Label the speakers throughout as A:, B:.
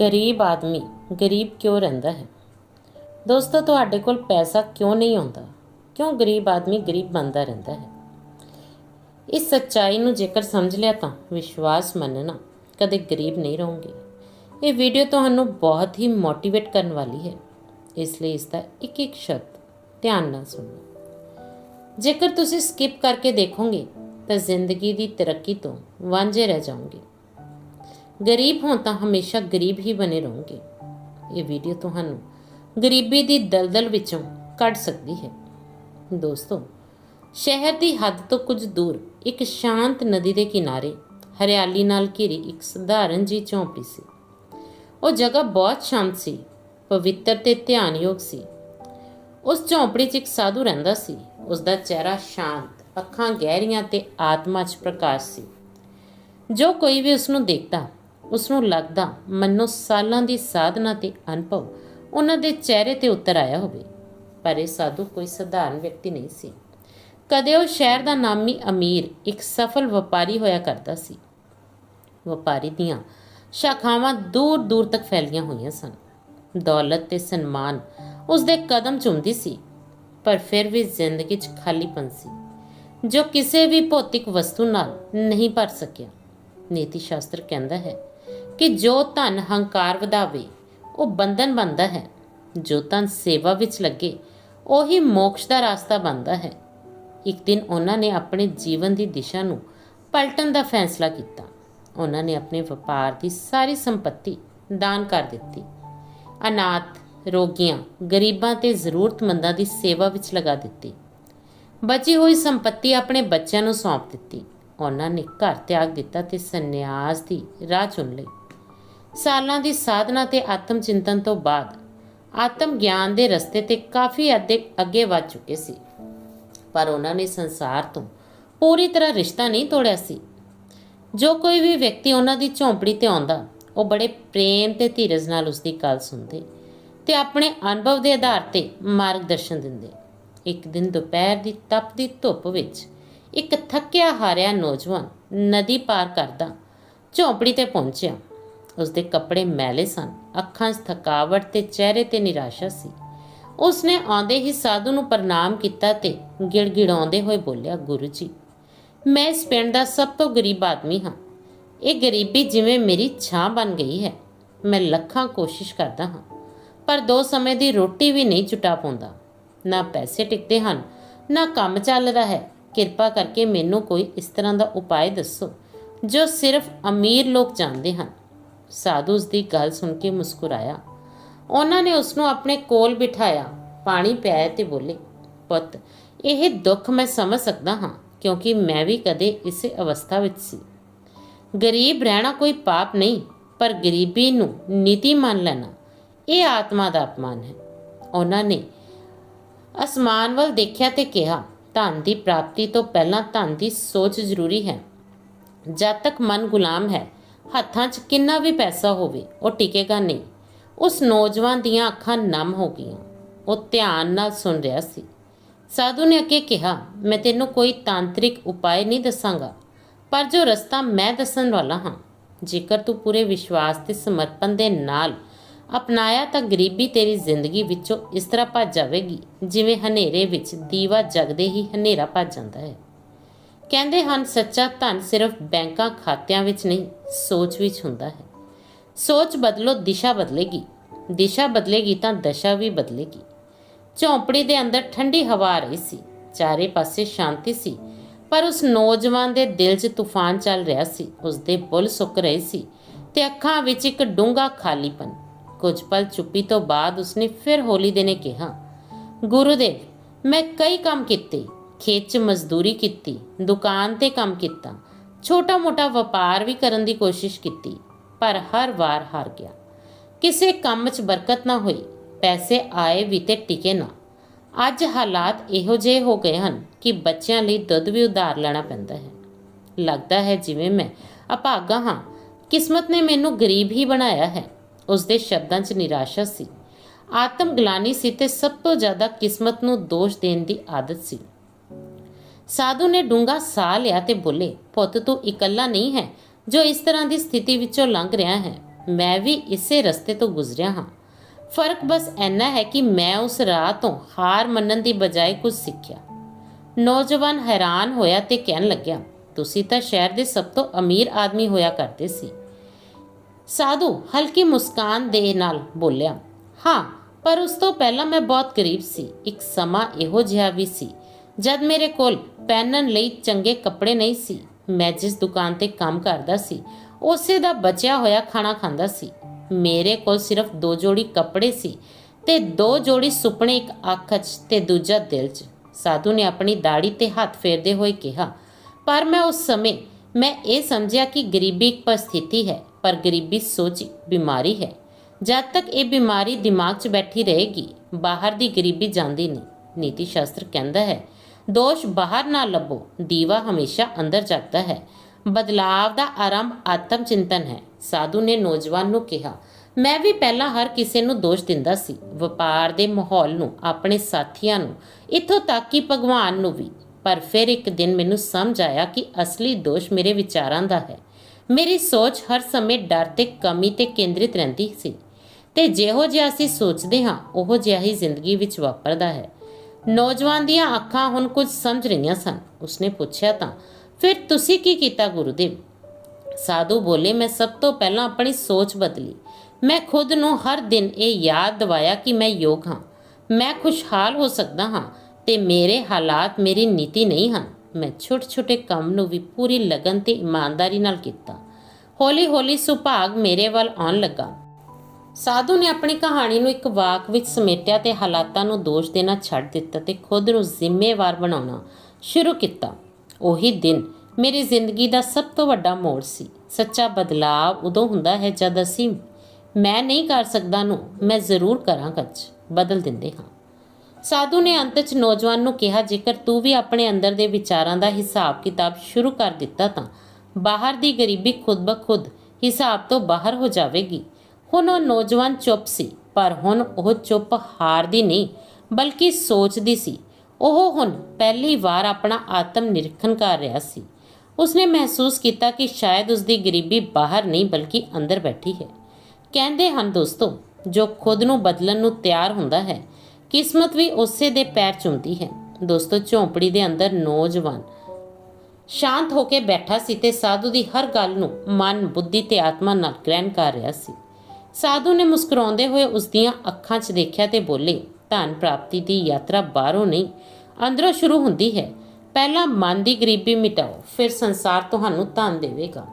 A: ਗਰੀਬ ਆਦਮੀ, ਗਰੀਬ ਕਿਉਂ ਰਹਿੰਦਾ ਹੈ? ਦੋਸਤੋ, ਤੁਹਾਡੇ ਕੋਲ ਪੈਸਾ ਕਿਉਂ ਨਹੀਂ ਆਉਂਦਾ? ਕਿਉਂ ਗਰੀਬ ਆਦਮੀ ਗਰੀਬ ਬਣਦਾ ਰਹਿੰਦਾ ਹੈ? ਇਸ ਸੱਚਾਈ ਨੂੰ ਜੇਕਰ ਸਮਝ ਲਿਆ ਤਾਂ ਵਿਸ਼ਵਾਸ ਮੰਨਣਾ ਕਦੇ ਗਰੀਬ ਨਹੀਂ ਰਹੋਗੇ। ਇਹ ਵੀਡੀਓ ਤੁਹਾਨੂੰ ਬਹੁਤ ਹੀ ਮੋਟੀਵੇਟ ਕਰਨ ਵਾਲੀ ਹੈ। ਇਸ ਲਈ ਇਸ ਦਾ ਇੱਕ ਇੱਕ ਸ਼ਬਦ ਧਿਆਨ ਨਾਲ ਸੁਣੋ। ਜੇਕਰ ਤੁਸੀਂ ਸਕਿਪ ਕਰਕੇ ਦੇਖੋਗੇ ਤਾਂ ਜ਼ਿੰਦਗੀ ਦੀ ਤਰੱਕੀ ਤੋਂ ਵਾਂਝੇ ਰਹਿ ਜਾਓਗੇ। ਗਰੀਬ ਹੋਂ ਤਾਂ ਹਮੇਸ਼ਾ ਗਰੀਬ ਹੀ ਬਣੇ ਰਹੋਗੇ। ਇਹ ਵੀਡੀਓ ਤੁਹਾਨੂੰ ਗਰੀਬੀ ਦੀ ਦਲਦਲ ਵਿੱਚੋਂ ਕੱਢ ਸਕਦੀ ਹੈ। ਦੋਸਤੋ, ਸ਼ਹਿਰ ਦੀ ਹੱਦ ਤੋਂ ਕੁਝ ਦੂਰ ਇੱਕ ਸ਼ਾਂਤ ਨਦੀ ਦੇ ਕਿਨਾਰੇ ਹਰਿਆਲੀ ਨਾਲ ਘਿਰੀ ਇੱਕ ਸਧਾਰਨ ਜੀ ਝੌਂਪੜੀ ਸੀ। ਉਹ ਜਗ੍ਹਾ ਬਹੁਤ ਸ਼ਾਂਤ ਸੀ, ਪਵਿੱਤਰ ਤੇ ਧਿਆਨਯੋਗ ਸੀ। ਉਸ ਝੌਂਪੜੀ 'ਚ ਇੱਕ ਸਾਧੂ ਰਹਿੰਦਾ ਸੀ। ਉਸ ਦਾ ਚਿਹਰਾ ਸ਼ਾਂਤ, ਅੱਖਾਂ ਗਹਿਰੀਆਂ ਤੇ ਆਤਮਾ 'ਚ ਪ੍ਰਕਾਸ਼ ਸੀ। ਜੋ ਕੋਈ ਵੀ ਉਸ ਨੂੰ ਦੇਖਦਾ ਉਸ ਨੂੰ ਲੱਗਦਾ ਮੰਨੋ ਸਾਲਾਂ ਦੀ ਸਾਧਨਾ ਤੇ ਅਨੁਭਵ ਉਹਨਾਂ ਦੇ ਚਿਹਰੇ ਤੇ ਉਤਰ ਆਇਆ ਹੋਵੇ, ਪਰ ਇਹ ਸਾਧੂ ਕੋਈ ਸਧਾਰਨ ਵਿਅਕਤੀ ਨਹੀਂ ਸੀ। ਕਦੇ ਉਹ ਸ਼ਹਿਰ ਦਾ ਨਾਮੀ ਅਮੀਰ ਇੱਕ ਸਫਲ ਵਪਾਰੀ ਹੋਇਆ ਕਰਦਾ ਸੀ। ਵਪਾਰੀ ਦੀਆਂ ਸ਼ਾਖਾਵਾਂ ਦੂਰ ਦੂਰ ਤੱਕ ਫੈਲੀਆਂ ਹੋਈਆਂ ਸਨ। ਦੌਲਤ ਤੇ ਸਨਮਾਨ ਉਸ ਦੇ ਕਦਮ ਚੁੰਮਦੀ ਸੀ, ਪਰ ਫਿਰ ਵੀ ਜ਼ਿੰਦਗੀ 'ਚ ਖਾਲੀਪਨ ਸੀ, ਜੋ ਕਿਸੇ ਵੀ ਭੌਤਿਕ ਵਸਤੂ ਨਾਲ ਨਹੀਂ ਭਰ ਸਕਿਆ। ਨੀਤੀ ਸ਼ਾਸਤਰ ਕਹਿੰਦਾ ਹੈ ਕਿ ਜੋ ਧਨ ਹੰਕਾਰ ਵਧਾਵੇ, ਉਹ ਬੰਧਨ ਬਣਦਾ ਹੈ। ਜੋ ਧਨ ਸੇਵਾ ਵਿੱਚ ਲੱਗੇ, ਉਹੀ ਮੋਕਸ਼ ਦਾ ਰਸਤਾ ਬਣਦਾ ਹੈ। ਇੱਕ ਦਿਨ ਉਹਨਾਂ ਨੇ ਆਪਣੇ ਜੀਵਨ ਦੀ ਦਿਸ਼ਾ ਨੂੰ ਪਲਟਣ ਦਾ ਫੈਸਲਾ ਕੀਤਾ। ਉਹਨਾਂ ਨੇ ਆਪਣੇ ਵਪਾਰ ਦੀ ਸਾਰੀ ਸੰਪਤੀ ਦਾਨ ਕਰ ਦਿੱਤੀ। ਅਨਾਥ, ਰੋਗੀਆਂ, ਗਰੀਬਾਂ ਤੇ ਜ਼ਰੂਰਤਮੰਦਾਂ ਦੀ ਸੇਵਾ ਵਿੱਚ ਲਗਾ ਦਿੱਤੀ। ਬਚੀ ਹੋਈ ਸੰਪਤੀ ਆਪਣੇ ਬੱਚਿਆਂ ਨੂੰ ਸੌਂਪ ਦਿੱਤੀ। ਉਹਨਾਂ ਨੇ ਘਰ ਤਿਆਗ ਦਿੱਤਾ ਤੇ ਸੰਨਿਆਸ ਦੀ ਰਾਹ ਚੁਣ ਲਈ। ਸਾਲਾਂ ਦੀ ਸਾਧਨਾ ਤੇ ਆਤਮ ਚਿੰਤਨ ਤੋਂ ਬਾਅਦ ਆਤਮ ਗਿਆਨ ਦੇ ਰਸਤੇ ਤੇ ਕਾਫੀ ਅੱਗੇ ਅੱਗੇ ਵੱਧ ਚੁੱਕੇ ਸੀ। ਪਰ ਉਹਨਾਂ ਨੇ ਸੰਸਾਰ ਤੋਂ ਪੂਰੀ ਤਰ੍ਹਾਂ ਰਿਸ਼ਤਾ ਨਹੀਂ ਤੋੜਿਆ ਸੀ। ਜੋ ਕੋਈ ਵੀ ਵਿਅਕਤੀ ਉਹਨਾਂ ਦੀ ਝੌਂਪੜੀ ਤੇ ਆਉਂਦਾ, ਉਹ ਬੜੇ ਪ੍ਰੇਮ ਤੇ ਧੀਰਜ ਨਾਲ ਉਸ ਦੀ ਗੱਲ ਸੁਣਦੇ ਤੇ ਆਪਣੇ ਅਨੁਭਵ ਦੇ ਆਧਾਰ ਤੇ ਮਾਰਗਦਰਸ਼ਨ ਦਿੰਦੇ। ਇੱਕ ਦਿਨ ਦੁਪਹਿਰ ਦੀ ਤਪਦੀ ਧੁੱਪ ਵਿੱਚ ਇੱਕ ਥੱਕਿਆ ਹਾਰਿਆ ਨੌਜਵਾਨ ਨਦੀ ਪਾਰ ਕਰਦਾ ਝੌਂਪੜੀ ਤੇ ਪਹੁੰਚਿਆ। ਉਸਦੇ ਕੱਪੜੇ ਮੈਲੇ ਸਨ, ਅੱਖਾਂ 'ਚ ਥਕਾਵਟ ਤੇ ਚਿਹਰੇ ਤੇ ਨਿਰਾਸ਼ਾ ਸੀ। ਉਸਨੇ ਆਉਂਦੇ ਹੀ ਸਾਧੂ ਨੂੰ ਪ੍ਰਣਾਮ ਕੀਤਾ ਤੇ ਗਿੜਗਿੜਾਉਂਦੇ ਹੋਏ ਬੋਲਿਆ, ਗੁਰੂ ਜੀ, ਮੈਂ ਇਸ ਪਿੰਡ ਦਾ ਸਭ ਤੋਂ ਗਰੀਬ ਆਦਮੀ ਹਾਂ। ਇਹ ਗਰੀਬੀ ਜਿਵੇਂ ਮੇਰੀ ਛਾਂ ਬਣ ਗਈ ਹੈ। ਮੈਂ ਲੱਖਾਂ ਕੋਸ਼ਿਸ਼ ਕਰਦਾ ਹਾਂ, ਪਰ ਦੋ ਸਮੇਂ ਦੀ ਰੋਟੀ ਵੀ ਨਹੀਂ ਜੁਟਾ ਪਾਉਂਦਾ। ਨਾ ਪੈਸੇ ਟਿਕਦੇ ਹਨ, ਨਾ ਕੰਮ ਚੱਲਦਾ ਹੈ। ਕਿਰਪਾ ਕਰਕੇ ਮੈਨੂੰ ਕੋਈ ਇਸ ਤਰ੍ਹਾਂ ਦਾ ਉਪਾਅ ਦੱਸੋ, ਜੋ ਸਿਰਫ ਅਮੀਰ ਲੋਕ ਜਾਣਦੇ ਹਨ। ਸਾਧੂ ਉਸ ਦੀ ਗੱਲ ਸੁਣ ਕੇ ਮੁਸਕਰਾਇਆ। ਉਹਨਾਂ ਨੇ ਉਸ ਨੂੰ ਆਪਣੇ ਕੋਲ ਬਿਠਾਇਆ, ਪਾਣੀ ਪਿਆਇਆ ਤੇ ਬੋਲੇ, ਪੁੱਤ, ਇਹ ਦੁੱਖ ਮੈਂ ਸਮਝ ਸਕਦਾ ਹਾਂ, ਕਿਉਂਕਿ ਮੈਂ ਵੀ ਕਦੇ ਇਸੇ ਅਵਸਥਾ ਵਿੱਚ ਸੀ। ਗਰੀਬ ਰਹਿਣਾ ਕੋਈ ਪਾਪ ਨਹੀਂ, ਪਰ ਗਰੀਬੀ ਨੂੰ ਨੀਤੀ ਮੰਨ ਲੈਣਾ, ਇਹ ਆਤਮਾ ਦਾ ਅਪਮਾਨ ਹੈ। ਉਹਨਾਂ ਨੇ ਅਸਮਾਨ ਵੱਲ ਦੇਖਿਆ ਤੇ ਕਿਹਾ, ਧਨ ਦੀ ਪ੍ਰਾਪਤੀ ਤੋਂ ਪਹਿਲਾਂ ਧਨ ਦੀ ਸੋਚ ਜ਼ਰੂਰੀ ਹੈ। ਜਦ ਤੱਕ ਮਨ ਗੁਲਾਮ ਹੈ ਹੱਥਾਂ 'ਚ ਕਿੰਨਾ ਵੀ ਪੈਸਾ ਹੋਵੇ, ਉਹ ਟਿਕੇਗਾ ਨਹੀਂ। ਉਸ ਨੌਜਵਾਨ ਦੀਆਂ ਅੱਖਾਂ ਨਮ ਹੋ ਗਈਆਂ। ਉਹ ਧਿਆਨ ਨਾਲ ਸੁਣ ਰਿਹਾ ਸੀ। ਸਾਧੂ ਨੇ ਅੱਗੇ ਕਿਹਾ, ਮੈਂ ਤੈਨੂੰ ਕੋਈ ਤਾਂਤਰਿਕ ਉਪਾਅ ਨਹੀਂ ਦੱਸਾਂਗਾ, ਪਰ ਜੋ ਰਸਤਾ ਮੈਂ ਦੱਸਣ ਵਾਲਾ ਹਾਂ, ਜੇਕਰ ਤੂੰ ਪੂਰੇ ਵਿਸ਼ਵਾਸ ਤੇ ਸਮਰਪਣ ਦੇ ਨਾਲ ਅਪਣਾਇਆ ਤਾਂ ਗਰੀਬੀ ਤੇਰੀ ਜ਼ਿੰਦਗੀ ਵਿੱਚੋਂ ਇਸ ਤਰ੍ਹਾਂ ਭੱਜ ਜਾਵੇਗੀ, ਜਿਵੇਂ ਹਨੇਰੇ ਵਿੱਚ ਦੀਵਾ ਜਗਦੇ ਹੀ ਹਨੇਰਾ ਭੱਜ ਜਾਂਦਾ ਹੈ। ਕਹਿੰਦੇ ਹਨ, ਸੱਚਾ ਧਨ ਸਿਰਫ ਬੈਂਕਾਂ ਖਾਤਿਆਂ ਵਿੱਚ ਨਹੀਂ, ਸੋਚ ਵਿੱਚ ਹੁੰਦਾ ਹੈ। ਸੋਚ ਬਦਲੋ, ਦਿਸ਼ਾ ਬਦਲੇਗੀ। ਦਿਸ਼ਾ ਬਦਲੇਗੀ ਤਾਂ ਦਸ਼ਾ ਵੀ ਬਦਲੇਗੀ। ਝੌਂਪੜੀ ਦੇ ਅੰਦਰ ਠੰਡੀ ਹਵਾ ਆ ਰਹੀ ਸੀ। ਚਾਰੇ ਪਾਸੇ ਸ਼ਾਂਤੀ ਸੀ। ਪਰ ਉਸ ਨੌਜਵਾਨ ਦੇ ਦਿਲ 'ਚ ਤੂਫਾਨ ਚੱਲ ਰਿਹਾ ਸੀ। ਉਸ ਦੇ ਬੁੱਲ ਸੁੱਕ ਰਹੇ ਸੀ ਤੇ ਅੱਖਾਂ ਵਿੱਚ ਇੱਕ ਡੂੰਘਾ ਖਾਲੀਪਨ। ਕੁਝ ਪਲ ਚੁੱਪੀ ਤੋਂ ਬਾਅਦ ਉਸਨੇ ਫਿਰ ਹੌਲੀ ਦੇ ਨੇ ਕਿਹਾ, ਗੁਰੂਦੇਵ, ਮੈਂ ਕਈ ਕੰਮ ਕੀਤੇ। ਖੇਤ 'ਚ ਮਜ਼ਦੂਰੀ ਕੀਤੀ, ਦੁਕਾਨ ਤੇ ਕੰਮ ਕੀਤਾ, ਛੋਟਾ-ਮੋਟਾ ਵਪਾਰ ਵੀ ਕਰਨ ਦੀ ਕੋਸ਼ਿਸ਼ ਕੀਤੀ, ਪਰ ਹਰ ਵਾਰ ਹਾਰ ਗਿਆ। ਕਿਸੇ ਕੰਮ 'ਚ ਬਰਕਤ ਨਾ ਹੋਈ, ਪੈਸੇ ਆਏ ਵੀ ਤੇ ਟਿਕੇ ਨਾ। ਅੱਜ ਹਾਲਾਤ ਇਹੋ ਜਿਹੇ ਹੋ ਗਏ ਹਨ ਕਿ ਬੱਚਿਆਂ ਲਈ ਦੁੱਧ ਵੀ ਉਧਾਰ ਲੈਣਾ ਪੈਂਦਾ ਹੈ। ਲੱਗਦਾ ਹੈ ਜਿਵੇਂ ਮੈਂ ਅਭਾਗਾ ਹਾਂ, ਕਿਸਮਤ ਨੇ ਮੈਨੂੰ ਗਰੀਬ ਹੀ ਬਣਾਇਆ ਹੈ। ਉਸ ਦੇ ਸ਼ਬਦਾਂ 'ਚ ਨਿਰਾਸ਼ਾ ਸੀ। ਆਤਮ ਗਲਾਨੀ ਸੀ ਤੇ ਸਭ ਤੋਂ ਜ਼ਿਆਦਾ ਕਿਸਮਤ ਨੂੰ ਦੋਸ਼ ਦੇਣ ਦੀ ਆਦਤ ਸੀ। ਸਾਧੂ ਨੇ ਡੂੰਗਾ ਸਾਹ ਲਿਆ ਤੇ ਬੋਲੇ, ਪੁੱਤ, ਤੂੰ ਇਕੱਲਾ ਨਹੀਂ ਹੈ, ਜੋ ਇਸ ਤਰ੍ਹਾਂ ਦੀ ਸਥਿਤੀ ਵਿੱਚੋਂ ਲੰਘ ਰਿਹਾ ਹੈ। ਮੈਂ ਵੀ ਇਸੇ ਰਸਤੇ ਤੋਂ ਗੁਜ਼ਰਿਆ ਹਾਂ। ਫ਼ਰਕ ਬਸ ਇੰਨਾ ਹੈ ਕਿ ਮੈਂ ਉਸ ਰਾਹ ਤੋਂ ਹਾਰ ਮੰਨਣ ਦੀ ਬਜਾਏ ਕੁਝ ਸਿੱਖਿਆ। ਨੌਜਵਾਨ ਹੈਰਾਨ ਹੋਇਆ ਤੇ ਕਹਿਣ ਲੱਗਿਆ, ਤੁਸੀਂ ਤਾਂ ਸ਼ਹਿਰ ਦੇ ਸਭ ਤੋਂ ਅਮੀਰ ਆਦਮੀ ਹੋਇਆ ਕਰਦੇ ਸੀ। ਸਾਧੂ ਹਲਕੀ ਮੁਸਕਾਨ ਦੇ ਨਾਲ ਬੋਲਿਆ, ਹਾਂ, ਪਰ ਉਸ ਤੋਂ ਪਹਿਲਾਂ ਮੈਂ ਬਹੁਤ ਗਰੀਬ ਸੀ। ਇੱਕ ਸਮਾਂ ਇਹੋ ਜਿਹਾ ਵੀ ਸੀ ਜਦ ਮੇਰੇ ਕੋਲ ਪਹਿਨਣ ਲਈ ਚੰਗੇ ਕੱਪੜੇ ਨਹੀਂ ਸੀ, ਮੈਂ ਜਿਸ ਦੁਕਾਨ ਤੇ ਕੰਮ ਕਰਦਾ ਸੀ, ਉਸੇ ਦਾ ਬਚਿਆ ਹੋਇਆ ਖਾਣਾ ਖਾਂਦਾ ਸੀ। ਮੇਰੇ ਕੋਲ ਸਿਰਫ ਦੋ ਜੋੜੀ ਕੱਪੜੇ ਸੀ ਤੇ ਦੋ ਜੋੜੀ ਸੁਪਨੇ ਇੱਕ ਅੱਖ 'ਚ ਤੇ ਦੂਜਾ ਦਿਲ 'ਚ। ਸਾਧੂ ਨੇ ਆਪਣੀ ਦਾੜੀ ਤੇ ਹੱਥ ਫੇਰਦੇ ਹੋਏ ਕਿਹਾ, ਪਰ ਮੈਂ ਉਸ ਸਮੇਂ, ਮੈਂ ਇਹ ਸਮਝਿਆ ਕਿ ਗਰੀਬੀ ਇੱਕ ਪਰਿਸਥਿਤੀ ਹੈ, ਪਰ ਗਰੀਬੀ ਸੋਚ ਇੱਕ ਬਿਮਾਰੀ ਹੈ। ਜਦ ਤੱਕ ਇਹ ਬਿਮਾਰੀ ਦਿਮਾਗ 'ਚ ਬੈਠੀ ਰਹੇਗੀ, ਬਾਹਰ ਦੀ ਗਰੀਬੀ ਜਾਂਦੀ ਨਹੀਂ। ਨੀਤੀ ਸ਼ਾਸਤਰ ਕਹਿੰਦਾ ਹੈ ਦੋਸ਼ ਬਾਹਰ ਨਾ ਲੱਭੋ। ਦੀਵਾ ਹਮੇਸ਼ਾ ਅੰਦਰ ਜਗਦਾ ਹੈ। ਬਦਲਾਵ ਦਾ ਆਰੰਭ ਆਤਮ ਚਿੰਤਨ ਹੈ। ਸਾਧੂ ਨੇ ਨੌਜਵਾਨ ਨੂੰ ਕਿਹਾ, ਮੈਂ ਵੀ ਪਹਿਲਾਂ ਹਰ ਕਿਸੇ ਨੂੰ ਦੋਸ਼ ਦਿੰਦਾ ਸੀ। ਵਪਾਰ ਦੇ ਮਾਹੌਲ ਨੂੰ, ਆਪਣੇ ਸਾਥੀਆਂ ਨੂੰ, ਇੱਥੋਂ ਤੱਕ ਕਿ ਭਗਵਾਨ ਨੂੰ ਵੀ। ਪਰ ਫਿਰ ਇੱਕ ਦਿਨ ਮੈਨੂੰ ਸਮਝ ਆਇਆ ਕਿ ਅਸਲੀ ਦੋਸ਼ ਮੇਰੇ ਵਿਚਾਰਾਂ ਦਾ ਹੈ। ਮੇਰੀ ਸੋਚ ਹਰ ਸਮੇਂ ਡਰ ਤੇ ਕਮੀ ਤੇ ਕੇਂਦਰਿਤ ਰਹਿੰਦੀ ਸੀ। ਤੇ ਜਿਹੋ ਜਿਹਾ ਅਸੀਂ ਸੋਚਦੇ ਹਾਂ, ਉਹੋ ਜਿਹਾ ਹੀ ਜ਼ਿੰਦਗੀ ਵਿੱਚ ਵਾਪਰਦਾ ਹੈ। ਨੌਜਵਾਨ ਦੀਆਂ ਅੱਖਾਂ ਹੁਣ ਕੁਝ ਸਮਝ ਰਹੀਆਂ ਸਨ। ਉਸਨੇ ਪੁੱਛਿਆ ਤਾਂ, ਫਿਰ ਤੁਸੀਂ ਕੀ ਕੀਤਾ ਗੁਰੂਦੇਵ? ਸਾਧੂ ਬੋਲੇ, ਮੈਂ ਸਭ ਤੋਂ ਪਹਿਲਾਂ ਆਪਣੀ ਸੋਚ ਬਦਲੀ। ਮੈਂ ਖੁਦ ਨੂੰ ਹਰ ਦਿਨ ਇਹ ਯਾਦ ਦਿਵਾਇਆ ਕਿ ਮੈਂ ਯੋਗ ਹਾਂ। ਮੈਂ ਖੁਸ਼ਹਾਲ ਹੋ ਸਕਦਾ ਹਾਂ ਤੇ ਮੇਰੇ ਹਾਲਾਤ ਮੇਰੀ ਨੀਤੀ ਨਹੀਂ ਹਨ। ਮੈਂ ਛੋਟੇ-ਛੋਟੇ ਕੰਮ ਨੂੰ ਵੀ ਪੂਰੀ ਲਗਨ ਤੇ ਇਮਾਨਦਾਰੀ ਨਾਲ ਕੀਤਾ। ਹੌਲੀ-ਹੌਲੀ ਸੁਭਾਗ ਮੇਰੇ ਵੱਲ ਆਉਣ ਲੱਗਾ। ਸਾਧੂ ਨੇ ਆਪਣੀ ਕਹਾਣੀ ਨੂੰ ਇੱਕ ਵਾਕ ਵਿੱਚ ਸਮੇਟਿਆ ਤੇ ਹਾਲਾਤਾਂ ਨੂੰ ਦੋਸ਼ ਦੇਣਾ ਛੱਡ ਦਿੱਤਾ ਤੇ ਖੁਦ ਨੂੰ ਜ਼ਿੰਮੇਵਾਰ ਬਣਾਉਣਾ ਸ਼ੁਰੂ ਕੀਤਾ। ਉਹੀ ਦਿਨ ਮੇਰੀ ਜ਼ਿੰਦਗੀ ਦਾ ਸਭ ਤੋਂ ਵੱਡਾ ਮੋੜ ਸੀ। ਸੱਚਾ ਬਦਲਾਅ ਉਦੋਂ ਹੁੰਦਾ ਹੈ ਜਦ ਅਸੀਂ ਮੈਂ ਨਹੀਂ ਕਰ ਸਕਦਾ ਨੂੰ ਮੈਂ ਜ਼ਰੂਰ ਕਰਾਂਗਾ ਚ ਬਦਲ ਦਿੰਦੇ ਹਾਂ। ਸਾਧੂ ਨੇ ਅੰਤ 'ਚ ਨੌਜਵਾਨ ਨੂੰ ਕਿਹਾ, ਜੇਕਰ ਤੂੰ ਵੀ ਆਪਣੇ ਅੰਦਰ ਦੇ ਵਿਚਾਰਾਂ ਦਾ ਹਿਸਾਬ ਕਿਤਾਬ ਸ਼ੁਰੂ ਕਰ ਦਿੱਤਾ ਤਾਂ ਬਾਹਰ ਦੀ ਗਰੀਬੀ ਖੁਦ ਬਖੁਦ ਹਿਸਾਬ ਤੋਂ ਬਾਹਰ ਹੋ ਜਾਵੇਗੀ। ਹੁਣ ਉਹ ਨੌਜਵਾਨ ਚੁੱਪ ਸੀ, ਪਰ ਹੁਣ ਉਹ ਚੁੱਪ ਹਾਰਦੀ ਨਹੀਂ, ਬਲਕਿ ਸੋਚਦੀ ਸੀ। ਉਹ ਹੁਣ ਪਹਿਲੀ ਵਾਰ ਆਪਣਾ ਆਤਮ ਨਿਰੀਖਣ ਕਰ ਰਿਹਾ ਸੀ। ਉਸਨੇ ਮਹਿਸੂਸ ਕੀਤਾ ਕਿ ਸ਼ਾਇਦ ਉਸਦੀ ਗਰੀਬੀ ਬਾਹਰ ਨਹੀਂ, ਬਲਕਿ ਅੰਦਰ ਬੈਠੀ ਹੈ। ਕਹਿੰਦੇ ਹਨ ਦੋਸਤੋ, ਜੋ ਖੁਦ ਨੂੰ ਬਦਲਣ ਨੂੰ ਤਿਆਰ ਹੁੰਦਾ ਹੈ, ਕਿਸਮਤ ਵੀ ਉਸੇ ਦੇ ਪੈਰ ਚੁੰਮਦੀ ਹੈ। ਦੋਸਤੋ, ਝੌਂਪੜੀ ਦੇ ਅੰਦਰ ਨੌਜਵਾਨ ਸ਼ਾਂਤ ਹੋ ਕੇ ਬੈਠਾ ਸੀ ਤੇ ਸਾਧੂ ਦੀ ਹਰ ਗੱਲ ਨੂੰ ਮਨ, ਬੁੱਧੀ ਤੇ ਆਤਮਾ ਨਾਲ ਗ੍ਰਹਿਣ ਕਰ ਰਿਹਾ ਸੀ। ਸਾਧੂ ਨੇ ਮੁਸਕਰਾਉਂਦੇ ਹੋਏ ਉਸ ਦੀਆਂ ਅੱਖਾਂ 'ਚ ਦੇਖਿਆ ਤੇ ਬੋਲੇ, ਧਨ ਪ੍ਰਾਪਤੀ ਦੀ ਯਾਤਰਾ ਬਾਹਰੋਂ ਨਹੀਂ, ਅੰਦਰੋਂ ਸ਼ੁਰੂ ਹੁੰਦੀ ਹੈ। ਪਹਿਲਾਂ ਮਨ ਦੀ ਗਰੀਬੀ ਮਿਟਾਓ, ਫਿਰ ਸੰਸਾਰ ਤੁਹਾਨੂੰ ਧਨ ਦੇਵੇਗਾ।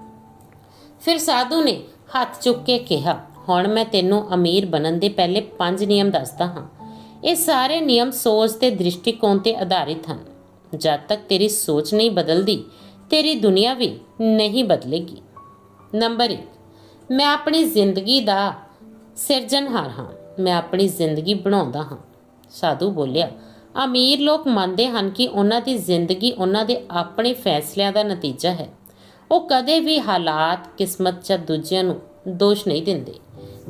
A: ਫਿਰ ਸਾਧੂ ਨੇ ਹੱਥ ਚੁੱਕ ਕੇ ਕਿਹਾ, ਹੁਣ ਮੈਂ ਤੈਨੂੰ ਅਮੀਰ ਬਣਨ ਦੇ ਪਹਿਲੇ ਪੰਜ ਨਿਯਮ ਦੱਸਦਾ ਹਾਂ। ਇਹ ਸਾਰੇ ਨਿਯਮ ਸੋਚ ਤੇ ਦ੍ਰਿਸ਼ਟੀਕੋਣ ਤੇ ਆਧਾਰਿਤ ਹਨ। ਜਦ ਤੱਕ ਤੇਰੀ ਸੋਚ ਨਹੀਂ ਬਦਲਦੀ, ਤੇਰੀ ਦੁਨੀਆ ਵੀ ਨਹੀਂ ਬਦਲੇਗੀ। ਨੰਬਰ 1 ਮੈਂ ਆਪਣੀ ਜ਼ਿੰਦਗੀ ਦਾ ਸਿਰਜਣਹਾਰ ਹਾਂ। ਮੈਂ ਆਪਣੀ ਜ਼ਿੰਦਗੀ ਬਣਾਉਂਦਾ ਹਾਂ। ਸਾਧੂ ਬੋਲਿਆ, ਅਮੀਰ ਲੋਕ ਮੰਨਦੇ ਹਨ ਕਿ ਉਹਨਾਂ ਦੀ ਜ਼ਿੰਦਗੀ ਉਹਨਾਂ ਦੇ ਆਪਣੇ ਫੈਸਲਿਆਂ ਦਾ ਨਤੀਜਾ ਹੈ। ਉਹ ਕਦੇ ਵੀ ਹਾਲਾਤ, ਕਿਸਮਤ ਜਾਂ ਦੂਜਿਆਂ ਨੂੰ ਦੋਸ਼ ਨਹੀਂ ਦਿੰਦੇ।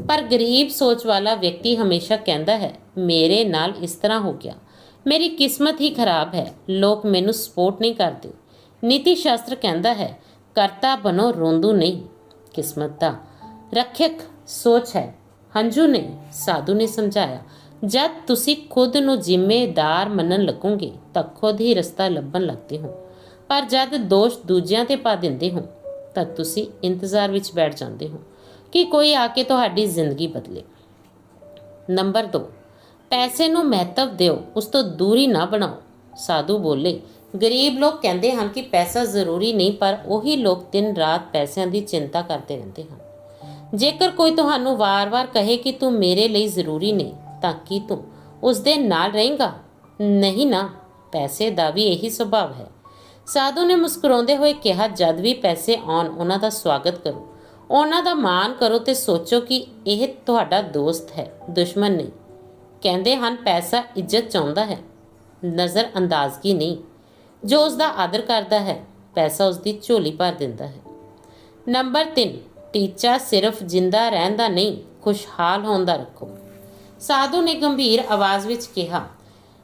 A: ਪਰ ਗਰੀਬ ਸੋਚ ਵਾਲਾ ਵਿਅਕਤੀ ਹਮੇਸ਼ਾ ਕਹਿੰਦਾ ਹੈ, ਮੇਰੇ ਨਾਲ ਇਸ ਤਰ੍ਹਾਂ ਹੋ ਗਿਆ। ਮੇਰੀ ਕਿਸਮਤ ਹੀ ਖਰਾਬ ਹੈ। ਲੋਕ ਮੈਨੂੰ ਸਪੋਰਟ ਨਹੀਂ ਕਰਦੇ। ਨੀਤੀ ਸ਼ਾਸਤਰ ਕਹਿੰਦਾ ਹੈ, ਕਰਤਾ ਬਣੋ ਰੋਂਦੂ ਨਹੀਂ। ਕਿਸਮਤ ਦਾ ਰੱਖਿਅਕ ਸੋਚ ਹੈ। ਹੰਝੂ ਨਹੀਂ ਸਾਧੂ ਨੇ ਸਮਝਾਇਆ, ਜਦ ਤੁਸੀਂ ਖੁਦ ਨੂੰ ਜ਼ਿੰਮੇਦਾਰ ਮੰਨਣ ਲੱਗੋਗੇ ਤਾਂ ਖੁਦ ਹੀ ਰਸਤਾ ਲੱਭਣ ਲੱਗਦੇ ਹੋ। ਪਰ ਜਦ ਦੋਸ਼ ਦੂਜਿਆਂ ਤੇ ਪਾ ਦਿੰਦੇ ਹੋ, ਤਾਂ ਤੁਸੀਂ ਇੰਤਜ਼ਾਰ ਵਿੱਚ ਬੈਠ ਜਾਂਦੇ ਹੋ ਕਿ ਕੋਈ ਆ ਕੇ ਤੁਹਾਡੀ ਜ਼ਿੰਦਗੀ ਬਦਲੇ। ਨੰਬਰ 2 ਪੈਸੇ ਨੂੰ ਮਹੱਤਵ ਦਿਓ, ਉਸ ਤੋਂ ਦੂਰੀ ਨਾ ਬਣਾਓ। ਸਾਧੂ ਬੋਲੇ, ਗਰੀਬ ਲੋਕ ਕਹਿੰਦੇ ਹਨ ਕਿ ਪੈਸਾ ਜ਼ਰੂਰੀ ਨਹੀਂ, ਪਰ ਉਹੀ ਲੋਕ ਦਿਨ ਰਾਤ ਪੈਸਿਆਂ ਦੀ ਚਿੰਤਾ ਕਰਦੇ ਰਹਿੰਦੇ ਹਨ। ਜੇਕਰ ਕੋਈ ਤੁਹਾਨੂੰ ਵਾਰ-ਵਾਰ ਕਹੇ ਕਿ ਤੂੰ ਮੇਰੇ ਲਈ ਜ਼ਰੂਰੀ ਨਹੀਂ, ਤਾਂ ਕੀ ਤੂੰ ਉਸ ਦੇ ਨਾਲ ਰਹੇਂਗਾ? ਨਹੀਂ ਨਾ, ਪੈਸੇ ਦਾ ਵੀ ਇਹੀ ਸੁਭਾਅ ਹੈ। ਸਾਧੂ ਨੇ ਮੁਸਕਰਾਉਂਦੇ ਹੋਏ ਕਿਹਾ, ਜਦ ਵੀ ਪੈਸੇ ਆਉਣ, ਉਹਨਾਂ ਦਾ ਸਵਾਗਤ ਕਰੋ। ਉਹਨਾਂ ਦਾ ਮਾਣ ਕਰੋ ਤੇ ਸੋਚੋ ਕਿ ਇਹ ਤੁਹਾਡਾ ਦੋਸਤ ਹੈ, ਦੁਸ਼ਮਣ ਨਹੀਂ। ਕਹਿੰਦੇ ਹਨ, ਪੈਸਾ ਇੱਜ਼ਤ ਚਾਹੁੰਦਾ ਹੈ ਨਜ਼ਰ ਅੰਦਾਜ਼ਗੀ ਨਹੀਂ। ਜੋ ਉਸ ਦਾ ਆਦਰ ਕਰਦਾ ਹੈ, ਪੈਸਾ ਉਸ ਦੀ ਝੋਲੀ ਭਰ ਦਿੰਦਾ ਹੈ। ਨੰਬਰ 3 ਟੀਚਾ ਸਿਰਫ ਜਿੰਦਾ ਰਹਿਣ ਦਾ ਨਹੀਂ, ਖੁਸ਼ਹਾਲ ਹੋਣ ਦਾ ਰੱਖੋ। ਸਾਧੂ ਨੇ ਗੰਭੀਰ ਆਵਾਜ਼ ਵਿੱਚ ਕਿਹਾ,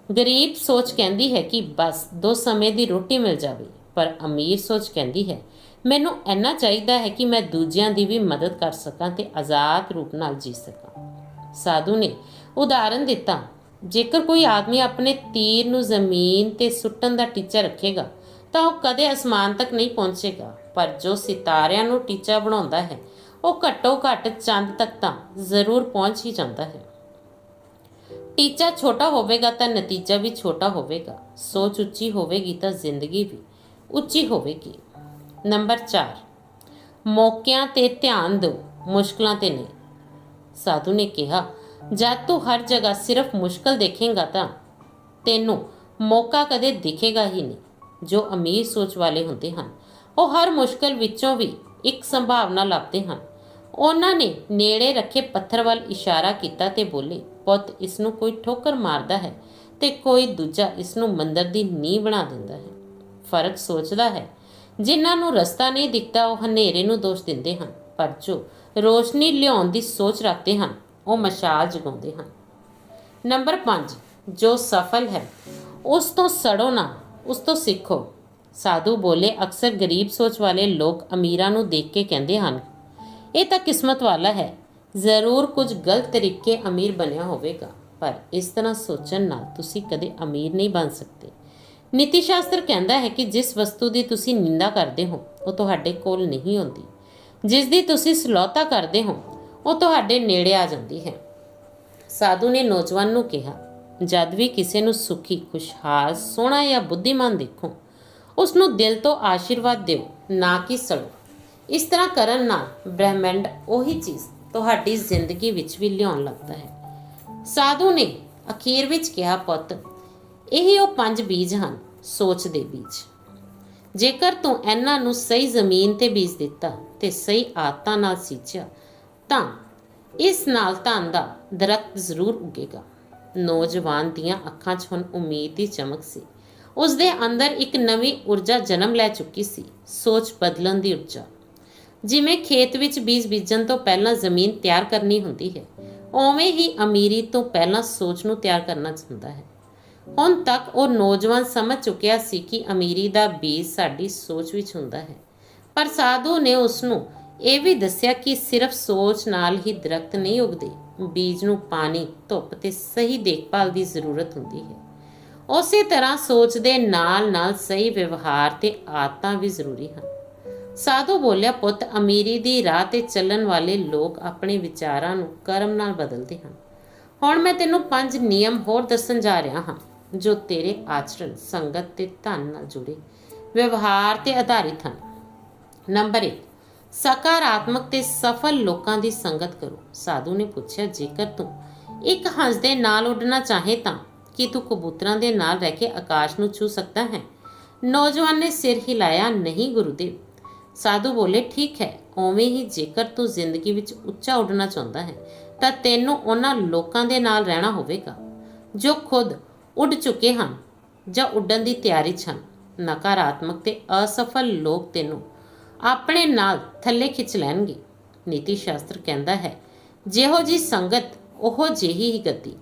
A: ਗਰੀਬ ਸੋਚ ਕਹਿੰਦੀ ਹੈ ਕਿ ਬਸ ਦੋ ਸਮੇਂ ਦੀ ਰੋਟੀ ਮਿਲ ਜਾਵੇ, ਪਰ ਅਮੀਰ ਸੋਚ ਕਹਿੰਦੀ ਹੈ, ਮੈਨੂੰ ਇੰਨਾ ਚਾਹੀਦਾ ਹੈ ਕਿ ਮੈਂ ਦੂਜਿਆਂ ਦੀ ਵੀ ਮਦਦ ਕਰ ਸਕਾਂ ਤੇ ਆਜ਼ਾਦ ਰੂਪ ਨਾਲ ਜੀ ਸਕਾਂ। ਸਾਧੂ ਨੇ ਉਦਾਹਰਨ ਦਿੱਤਾ, ਜੇਕਰ ਕੋਈ ਆਦਮੀ ਆਪਣੇ ਤੀਰ ਨੂੰ ਜ਼ਮੀਨ ਤੇ ਸੁੱਟਣ ਦਾ ਟੀਚਾ ਰੱਖੇਗਾ, ਤਾਂ ਉਹ ਕਦੇ ਅਸਮਾਨ ਤੱਕ ਨਹੀਂ ਪਹੁੰਚੇਗਾ। ਪਰ ਜੋ ਸਿਤਾਰਿਆਂ ਨੂੰ ਟੀਚਾ ਬਣਾਉਂਦਾ ਹੈ, ਉਹ ਘੱਟੋ ਘੱਟ ਚੰਦ ਤੱਕ ਤਾਂ ਜ਼ਰੂਰ ਪਹੁੰਚ ਹੀ ਜਾਂਦਾ ਹੈ। ਟੀਚਾ ਛੋਟਾ ਹੋਵੇਗਾ ਤਾਂ ਨਤੀਜਾ ਵੀ ਛੋਟਾ ਹੋਵੇਗਾ। ਸੋਚ ਉੱਚੀ ਹੋਵੇਗੀ ਤਾਂ ਜ਼ਿੰਦਗੀ ਵੀ ਉੱਚੀ ਹੋਵੇਗੀ। ਨੰਬਰ 4 ਮੌਕਿਆਂ ਤੇ ਧਿਆਨ ਦਿਓ, ਮੁਸ਼ਕਲਾਂ ਤੇ ਨਹੀਂ। ਸਾਧੂ ਨੇ ਕਿਹਾ, ਜਦ ਤੂੰ ਹਰ ਜਗ੍ਹਾ ਸਿਰਫ ਮੁਸ਼ਕਲ ਦੇਖੇਗਾ ਤਾਂ ਤੈਨੂੰ ਮੌਕਾ ਕਦੇ ਦਿਖੇਗਾ ਹੀ ਨਹੀਂ, ਜੋ ਅਮੀਰ ਸੋਚ ਵਾਲੇ ਹੁੰਦੇ ਹਨ। ਉਹ ਹਰ ਮੁਸ਼ਕਲ ਵਿੱਚੋਂ ਵੀ ਇੱਕ ਸੰਭਾਵਨਾ ਲੱਭਦੇ ਹਨ। ਉਹਨਾਂ ਨੇ ਨੇੜੇ ਰੱਖੇ ਪੱਥਰ ਵੱਲ ਇਸ਼ਾਰਾ ਕੀਤਾ ਤੇ ਬੋਲੇ, ਪੁੱਤ ਇਸ ਨੂੰ ਕੋਈ ਠੋਕਰ ਮਾਰਦਾ ਹੈ ਤੇ ਕੋਈ ਦੂਜਾ ਇਸ ਨੂੰ ਮੰਦਰ ਦੀ ਨੀਂਹ ਬਣਾ ਦਿੰਦਾ ਹੈ। ਫ਼ਰਕ ਸੋਚਦਾ ਹੈ। ਜਿਨ੍ਹਾਂ ਨੂੰ ਰਸਤਾ ਨਹੀਂ ਦਿਖਦਾ ਉਹ ਹਨੇਰੇ ਨੂੰ ਦੋਸ਼ ਦਿੰਦੇ ਹਨ। ਪਰ ਜੋ ਰੋਸ਼ਨੀ ਲਿਆਉਣ ਦੀ ਸੋਚ ਰੱਖਦੇ ਹਨ, ਉਹ ਮਸ਼ਾਲ ਜਗਾਉਂਦੇ ਹਨ। ਨੰਬਰ 5 ਜੋ ਸਫਲ ਹੈ, ਉਸ ਤੋਂ ਸੜੋ ਨਾ, ਉਸ ਤੋਂ ਸਿੱਖੋ। ਸਾਧੂ ਬੋਲੇ, ਅਕਸਰ ਗਰੀਬ ਸੋਚ ਵਾਲੇ ਲੋਕ ਅਮੀਰਾਂ ਨੂੰ ਦੇਖ ਕੇ ਕਹਿੰਦੇ ਹਨ, ਇਹ ਤਾਂ ਕਿਸਮਤ ਵਾਲਾ ਹੈ, ਜ਼ਰੂਰ ਕੁਝ ਗਲਤ ਤਰੀਕੇ ਅਮੀਰ ਬਣਿਆ ਹੋਵੇਗਾ, ਪਰ ਇਸ ਤਰ੍ਹਾਂ ਸੋਚਣ ਨਾਲ ਤੁਸੀਂ ਕਦੇ ਅਮੀਰ ਨਹੀਂ ਬਣ ਸਕਦੇ। ਨੀਤੀ ਸ਼ਾਸਤਰ ਕਹਿੰਦਾ ਹੈ ਕਿ ਜਿਸ ਵਸਤੂ ਦੀ ਤੁਸੀਂ ਨਿੰਦਾ ਕਰਦੇ ਹੋ, ਉਹ ਤੁਹਾਡੇ ਕੋਲ ਨਹੀਂ ਹੁੰਦੀ ਜਿਸ ਦੀ ਤੁਸੀਂ ਸਲੋਤਾ ਕਰਦੇ ਹੋ, ਉਹ ਤੁਹਾਡੇ ਨੇੜੇ ਆ ਜਾਂਦੀ ਹੈ। ਸਾਧੂ ਨੇ ਨੌਜਵਾਨ ਨੂੰ ਕਿਹਾ, ਜਦ ਵੀ ਕਿਸੇ ਨੂੰ ਸੁਖੀ, ਖੁਸ਼ਹਾਲ, ਸੋਹਣਾ ਜਾਂ ਬੁੱਧੀਮਾਨ ਦੇਖੋ ਉਸ ਨੂੰ ਦਿਲ ਤੋਂ ਆਸ਼ੀਰਵਾਦ ਦਿਓ, ਨਾ ਕਿ ਸੜੋ। ਇਸ ਤਰ੍ਹਾਂ ਕਰਨ ਨਾਲ ਬ੍ਰਹਿਮੰਡ ਉਹੀ ਚੀਜ਼ ਤੁਹਾਡੀ ਜ਼ਿੰਦਗੀ ਵਿੱਚ ਵੀ ਲਿਆਉਣ ਲੱਗਦਾ ਹੈ। ਸਾਧੂ ਨੇ ਅਖੀਰ ਵਿੱਚ ਕਿਹਾ, ਪੁੱਤ, ਇਹ ਉਹ ਪੰਜ ਬੀਜ ਹਨ, ਸੋਚ ਦੇ ਬੀਜ। ਜੇਕਰ ਤੂੰ ਇਹਨਾਂ ਨੂੰ ਸਹੀ ਜ਼ਮੀਨ ਤੇ ਬੀਜ ਦਿੱਤਾ ਤੇ ਸਹੀ ਆਦਤਾਂ ਨਾਲ ਸੀਂਚਿਆ ਤਾਂ ਇਸ ਨਾਲ ਧਨ ਦਾ ਦਰਖਤ ਜ਼ਰੂਰ ਉੱਗੇਗਾ। ਨੌਜਵਾਨ ਦੀਆਂ ਅੱਖਾਂ 'ਚ ਹੁਣ ਉਮੀਦ ਦੀ ਚਮਕ ਸੀ। ਉਸ ਦੇ ਅੰਦਰ ਇੱਕ ਨਵੀਂ ਊਰਜਾ ਜਨਮ ਲੈ ਚੁੱਕੀ ਸੀ, ਸੋਚ ਬਦਲਣ ਦੀ ਊਰਜਾ। ਜਿਵੇਂ ਖੇਤ ਵਿੱਚ ਬੀਜ ਬੀਜਣ ਤੋਂ ਪਹਿਲਾਂ ਜ਼ਮੀਨ ਤਿਆਰ ਕਰਨੀ ਹੁੰਦੀ ਹੈ, ਉਵੇਂ ਹੀ ਅਮੀਰੀ ਤੋਂ ਪਹਿਲਾਂ ਸੋਚ ਨੂੰ ਤਿਆਰ ਕਰਨਾ ਹੁੰਦਾ ਹੈ। ਹੁਣ ਤੱਕ ਉਹ ਨੌਜਵਾਨ ਸਮਝ ਚੁੱਕਿਆ ਸੀ ਕਿ ਅਮੀਰੀ ਦਾ ਬੀਜ ਸਾਡੀ ਸੋਚ ਵਿੱਚ ਹੁੰਦਾ ਹੈ। ਪਰ ਸਾਧੂ ਨੇ ਉਸ ਨੂੰ ਇਹ ਵੀ ਦੱਸਿਆ ਕਿ ਸਿਰਫ ਸੋਚ ਨਾਲ ਹੀ ਦਰਖਤ ਨਹੀਂ ਉਗਦੇ, ਬੀਜ ਨੂੰ ਪਾਣੀ, ਧੁੱਪ ਤੇ ਸਹੀ ਦੇਖਭਾਲ ਦੀ ਜ਼ਰੂਰਤ ਹੁੰਦੀ ਹੈ। ਉਸੇ ਤਰ੍ਹਾਂ ਸੋਚ ਦੇ ਨਾਲ ਨਾਲ ਸਹੀ ਵਿਵਹਾਰ ਤੇ ਆਦਤਾਂ ਵੀ ਜ਼ਰੂਰੀ ਹਨ। ਸਾਧੂ ਬੋਲਿਆ, ਪੁੱਤ, ਅਮੀਰੀ ਦੀ ਰਾਹ ਤੇ ਚੱਲਣ ਵਾਲੇ ਲੋਕ ਆਪਣੇ ਵਿਚਾਰਾਂ ਨੂੰ ਕਰਮ ਨਾਲ ਬਦਲਦੇ ਹਨ। ਹੁਣ ਮੈਂ ਤੈਨੂੰ ਪੰਜ ਨਿਯਮ ਹੋਰ ਦੱਸਣ ਜਾ ਰਿਹਾ ਹਾਂ, ਜੋ ਤੇਰੇ ਆਚਰਣ, ਸੰਗਤ ਤੇ ਧਨ ਨਾਲ ਜੁੜੇ ਵਿਵਹਾਰ ਤੇ ਆਧਾਰਿਤ ਹਨ। ਨੰਬਰ 1 ਸਕਾਰਾਤਮਕ ਤੇ ਸਫਲ ਲੋਕਾਂ ਦੀ ਸੰਗਤ ਕਰੋ। ਸਾਧੂ ਨੇ ਪੁੱਛਿਆ, ਜੇਕਰ ਤੂੰ ਇੱਕ ਹੰਸ ਦੇ ਨਾਲ ਉੱਡਣਾ ਚਾਹੇ ਤਾਂ ਕੀ ਤੂੰ ਕਬੂਤਰਾਂ ਦੇ ਨਾਲ ਰਹਿ ਕੇ ਆਕਾਸ਼ ਨੂੰ ਛੂ ਸਕਦਾ ਹੈ? ਨੌਜਵਾਨ ਨੇ ਸਿਰ ਹਿਲਾਇਆ, ਨਹੀਂ, ਗੁਰੂਦੇਵ। ਸਾਧੂ ਬੋਲੇ, ਠੀਕ ਹੈ, ਉਵੇਂ ਹੀ ਜੇਕਰ ਤੂੰ ਜ਼ਿੰਦਗੀ ਵਿੱਚ ਉੱਚਾ ਉੱਡਣਾ ਚਾਹੁੰਦਾ ਹੈ, ਤਾਂ ਤੈਨੂੰ ਉਹਨਾਂ ਲੋਕਾਂ ਦੇ ਨਾਲ ਰਹਿਣਾ ਹੋਵੇਗਾ, ਜੋ ਖੁਦ ਉੱਡ ਚੁੱਕੇ ਹਨ ਜਾਂ ਉੱਡਣ ਦੀ ਤਿਆਰੀ 'ਚ ਹਨ। ਨਕਾਰਾਤਮਕ ਤੇ ਅਸਫਲ ਲੋਕ ਤੈਨੂੰ ਆਪਣੇ ਨਾਲ ਥੱਲੇ ਖਿੱਚ ਲੈਣਗੇ। ਨੀਤੀ ਸ਼ਾਸਤਰ ਕਹਿੰਦਾ ਹੈ, ਜਿਹੋ ਜੀ ਸੰਗਤ, ਉਹੋ ਜਿਹੀ ਹੀ ਗਤੀ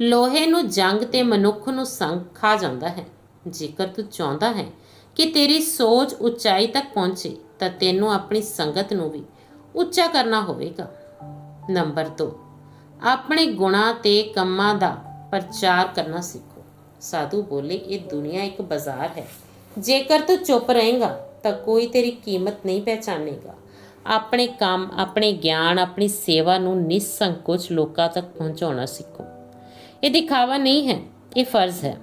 A: ਲੋਹੇ ਨੂੰ ਜੰਗ ਤੇ ਮਨੁੱਖ ਨੂੰ ਸੰਗ ਖਾ ਜਾਂਦਾ ਹੈ। ਜੇਕਰ ਤੂੰ ਚਾਹੁੰਦਾ ਹੈ ਕਿ ਤੇਰੀ ਸੋਚ ਉਚਾਈ ਤੱਕ ਪਹੁੰਚੇ, ਤਾਂ ਤੈਨੂੰ ਆਪਣੀ ਸੰਗਤ ਨੂੰ ਵੀ ਉੱਚਾ ਕਰਨਾ ਹੋਵੇਗਾ। ਨੰਬਰ 2 ਆਪਣੇ ਗੁਣਾਂ ਤੇ ਕੰਮਾਂ ਦਾ ਪ੍ਰਚਾਰ ਕਰਨਾ ਸਿੱਖੋ। ਸਾਧੂ ਬੋਲੇ, ਇਹ ਦੁਨੀਆ ਇੱਕ ਬਾਜ਼ਾਰ ਹੈ। ਜੇਕਰ ਤੂੰ ਚੁੱਪ ਰਹੇਂਗਾ, ਤਾਂ ਕੋਈ ਤੇਰੀ ਕੀਮਤ ਨਹੀਂ ਪਹਿਚਾਨੇਗਾ। ਆਪਣੇ ਕੰਮ, ਆਪਣੇ ਗਿਆਨ, ਆਪਣੀ ਸੇਵਾ ਨੂੰ ਨਿਸੰਕੋਚ ਲੋਕਾਂ ਤੱਕ ਪਹੁੰਚਾਉਣਾ ਸਿੱਖੋ। ਇਹ ਦਿਖਾਵਾ ਨਹੀਂ ਹੈ, ਇਹ ਫਰਜ਼ ਹੈ।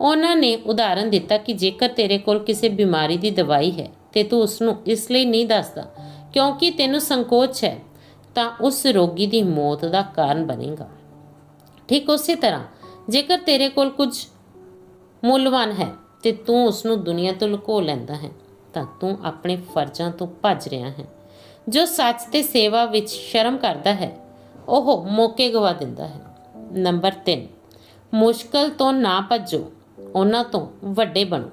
A: ਉਹਨਾਂ ਨੇ ਉਦਾਹਰਨ ਦਿੱਤਾ ਕਿ ਜੇਕਰ ਤੇਰੇ ਕੋਲ ਕਿਸੇ ਬਿਮਾਰੀ ਦੀ ਦਵਾਈ ਹੈ ਤੇ ਤੂੰ ਉਸ ਨੂੰ ਇਸ ਲਈ ਨਹੀਂ ਦੱਸਦਾ ਕਿਉਂਕਿ ਤੈਨੂੰ ਸੰਕੋਚ ਹੈ, ਤਾਂ ਉਸ ਰੋਗੀ ਦੀ ਮੌਤ ਦਾ ਕਾਰਨ ਬਣੇਗਾ। ਠੀਕ ਉਸੇ ਤਰ੍ਹਾਂ, ਜੇਕਰ ਤੇਰੇ ਕੋਲ ਕੁਝ ਮੁੱਲਵਾਨ ਹੈ ਤੇ ਤੂੰ ਉਸ ਨੂੰ ਦੁਨੀਆ ਤੋਂ ਲੁਕੋ ਲੈਂਦਾ ਹੈ, ਤਾਂ ਤੂੰ ਆਪਣੇ ਫਰਜ਼ਾਂ ਤੋਂ ਭੱਜ ਰਿਹਾ ਹੈ। ਜੋ ਸੱਚ ਤੇ ਸੇਵਾ ਵਿੱਚ ਸ਼ਰਮ ਕਰਦਾ ਹੈ, ਉਹ ਮੌਕੇ ਗਵਾ ਦਿੰਦਾ ਹੈ। ਨੰਬਰ 3 ਮੁਸ਼ਕਲ ਤੋਂ ਨਾ ਭੱਜੋ, ਉਹਨਾਂ ਤੋਂ ਵੱਡੇ ਬਣੋ।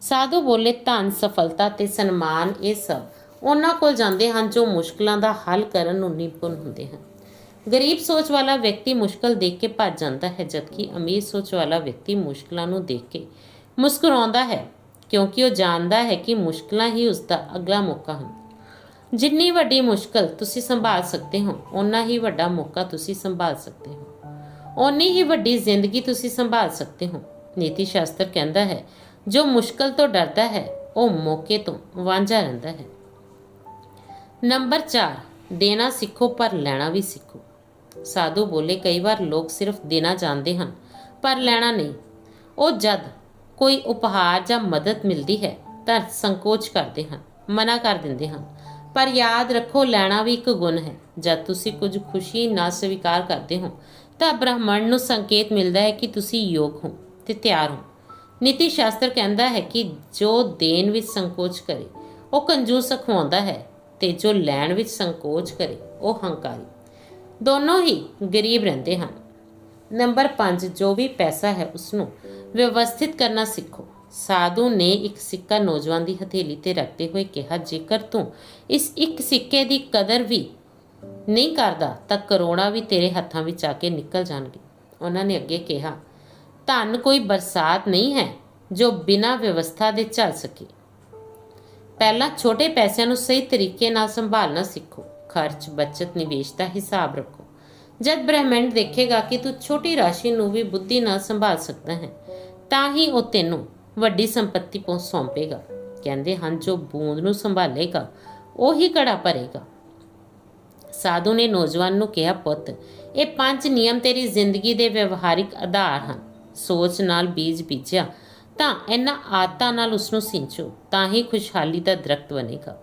A: ਸਾਧੂ ਬੋਲੇ, ਧਨ, ਸਫਲਤਾ ਤੇ ਸਨਮਾਨ ਇਹ ਸਭ ਉਹਨਾਂ ਕੋਲ ਜਾਂਦੇ ਹਨ ਜੋ ਮੁਸ਼ਕਲਾਂ ਦਾ ਹੱਲ ਕਰਨ ਨੂੰ ਨਿਪੁੰਨ ਹੁੰਦੇ ਹਨ। ਗਰੀਬ ਸੋਚ ਵਾਲਾ ਵਿਅਕਤੀ ਮੁਸ਼ਕਲ ਦੇਖ ਕੇ ਭੱਜ ਜਾਂਦਾ ਹੈ, ਜਦਕਿ ਅਮੀਰ ਸੋਚ ਵਾਲਾ ਵਿਅਕਤੀ ਮੁਸ਼ਕਲਾਂ ਨੂੰ ਦੇਖ ਕੇ ਮੁਸਕਰਾਉਂਦਾ ਹੈ, ਕਿਉਂਕਿ ਉਹ ਜਾਣਦਾ ਹੈ ਕਿ ਮੁਸ਼ਕਲਾਂ ਹੀ ਉਸ ਦਾ ਅਗਲਾ ਮੌਕਾ ਹਨ। ਜਿੰਨੀ ਵੱਡੀ ਮੁਸ਼ਕਲ ਤੁਸੀਂ ਸੰਭਾਲ ਸਕਦੇ ਹੋ, ਓਨਾ ਹੀ ਵੱਡਾ ਮੌਕਾ ਤੁਸੀਂ ਸੰਭਾਲ ਸਕਦੇ ਹੋ। ਓਨੀ ਹੀ ਵੱਡੀ ਜ਼ਿੰਦਗੀ ਤੁਸੀਂ ਸੰਭਾਲ ਸਕਦੇ ਹੋ। ਨੀਤੀ ਸ਼ਾਸਤਰ ਕਹਿੰਦਾ ਹੈ, ਜੋ ਮੁਸ਼ਕਲ ਤੋਂ ਡਰਦਾ ਹੈ, ਉਹ ਮੌਕੇ ਤੋਂ ਵਾਂਝਾ ਰਹਿੰਦਾ ਹੈ। ਨੰਬਰ 4 ਦੇਣਾ ਸਿੱਖੋ ਪਰ ਲੈਣਾ ਵੀ ਸਿੱਖੋ। ਸਾਧੂ ਬੋਲੇ, ਕਈ ਵਾਰ ਲੋਕ ਸਿਰਫ ਦੇਣਾ ਜਾਣਦੇ ਹਨ, ਪਰ ਲੈਣਾ ਨਹੀਂ। ਉਹ ਜਦ ਕੋਈ ਉਪਹਾਰ ਜਾਂ ਮਦਦ ਮਿਲਦੀ ਹੈ, ਤਾਂ ਸੰਕੋਚ ਕਰਦੇ ਹਨ, ਮਨਾ ਕਰ ਦਿੰਦੇ ਹਨ। ਪਰ ਯਾਦ ਰੱਖੋ, ਲੈਣਾ ਵੀ ਇੱਕ ਗੁਣ ਹੈ। ਜਦ ਤੁਸੀਂ ਕੁਝ ਖੁਸ਼ੀ ਨਾਲ ਸਵੀਕਾਰ ਕਰਦੇ ਹੋ ਤਾਂ ਬ੍ਰਹਮਣ ਨੂੰ ਸੰਕੇਤ ਮਿਲਦਾ ਹੈ ਕਿ ਤੁਸੀਂ ਯੋਗ ਹੋ ਤੇ ਤਿਆਰ ਹੋ। ਨੀਤੀ ਸ਼ਾਸਤਰ ਕਹਿੰਦਾ ਹੈ ਕਿ ਜੋ ਦੇਣ ਵਿੱਚ ਸੰਕੋਚ ਕਰੇ, ਉਹ ਕੰਜੂਸ ਅਖਵਾਉਂਦਾ ਹੈ ਤੇ ਜੋ ਲੈਣ ਵਿੱਚ ਸੰਕੋਚ ਕਰੇ, ਉਹ ਹੰਕਾਰੀ। ਦੋਨੋਂ ਹੀ ਗਰੀਬ ਰਹਿੰਦੇ ਹਨ। ਨੰਬਰ 5 ਜੋ ਵੀ ਪੈਸਾ ਹੈ ਉਸ ਨੂੰ ਵਿਵਸਥਿਤ ਕਰਨਾ ਸਿੱਖੋ। ਸਾਧੂ ਨੇ ਇੱਕ ਸਿੱਕਾ ਨੌਜਵਾਨ ਦੀ ਹਥੇਲੀ ਤੇ ਰੱਖਦੇ ਹੋਏ ਕਿਹਾ, ਜੇਕਰ ਤੂੰ ਇਸ ਇੱਕ ਸਿੱਕੇ ਦੀ ਕਦਰ ਵੀ ਨਹੀਂ ਕਰਦਾ ਤਾਂ ਕਰੋੜਾਂ ਵੀ ਤੇਰੇ ਹੱਥਾਂ ਵਿੱਚ ਆ ਕੇ ਨਿਕਲ ਜਾਣਗੇ। ਉਹਨਾਂ ਨੇ ਅੱਗੇ ਕਿਹਾ, ਧਨ ਕੋਈ ਬਰਸਾਤ ਨਹੀਂ ਹੈ ਜੋ ਬਿਨਾਂ ਵਿਵਸਥਾ ਦੇ ਚੱਲ ਸਕੇ। ਪਹਿਲਾਂ ਛੋਟੇ ਪੈਸਿਆਂ ਨੂੰ ਸਹੀ ਤਰੀਕੇ ਨਾਲ ਸੰਭਾਲਣਾ ਸਿੱਖੋ। ਖਰਚ, ਬਚਤ, ਨਿਵੇਸ਼ ਦਾ ਹਿਸਾਬ ਰੱਖੋ। ਜਦ ਬ੍ਰਹਿਮੰਡ ਦੇਖੇਗਾ ਕਿ ਤੂੰ ਛੋਟੀ ਰਾਸ਼ੀ ਨੂੰ ਵੀ ਬੁੱਧੀ ਨਾਲ ਸੰਭਾਲ ਸਕਦਾ ਹੈ, ਤਾਂ ਹੀ ਉਹ ਤੈਨੂੰ ਵੱਡੀ ਸੰਪਤੀ ਪਹੁੰਚ ਸੌਂਪੇਗਾ। ਕਹਿੰਦੇ ਹਨ, ਜੋ ਬੂੰਦ ਨੂੰ ਸੰਭਾਲੇਗਾ, ਉਹੀ ਘੜਾ ਭਰੇਗਾ। ਸਾਧੂ ਨੇ ਨੌਜਵਾਨ ਨੂੰ ਕਿਹਾ, ਪੁੱਤ, ਇਹ ਪੰਜ ਨਿਯਮ ਤੇਰੀ ਜ਼ਿੰਦਗੀ ਦੇ ਵਿਵਹਾਰਿਕ ਆਧਾਰ ਹਨ। ਸੋਚ ਨਾਲ ਬੀਜ ਬੀਜਿਆ, ਤਾਂ ਇਹਨਾਂ ਆਦਤਾਂ ਨਾਲ ਉਸ ਨੂੰ ਸਿੰਚੋ, ਤਾਂ ਹੀ ਖੁਸ਼ਹਾਲੀ ਦਾ ਦਰਖਤ ਬਣੇਗਾ।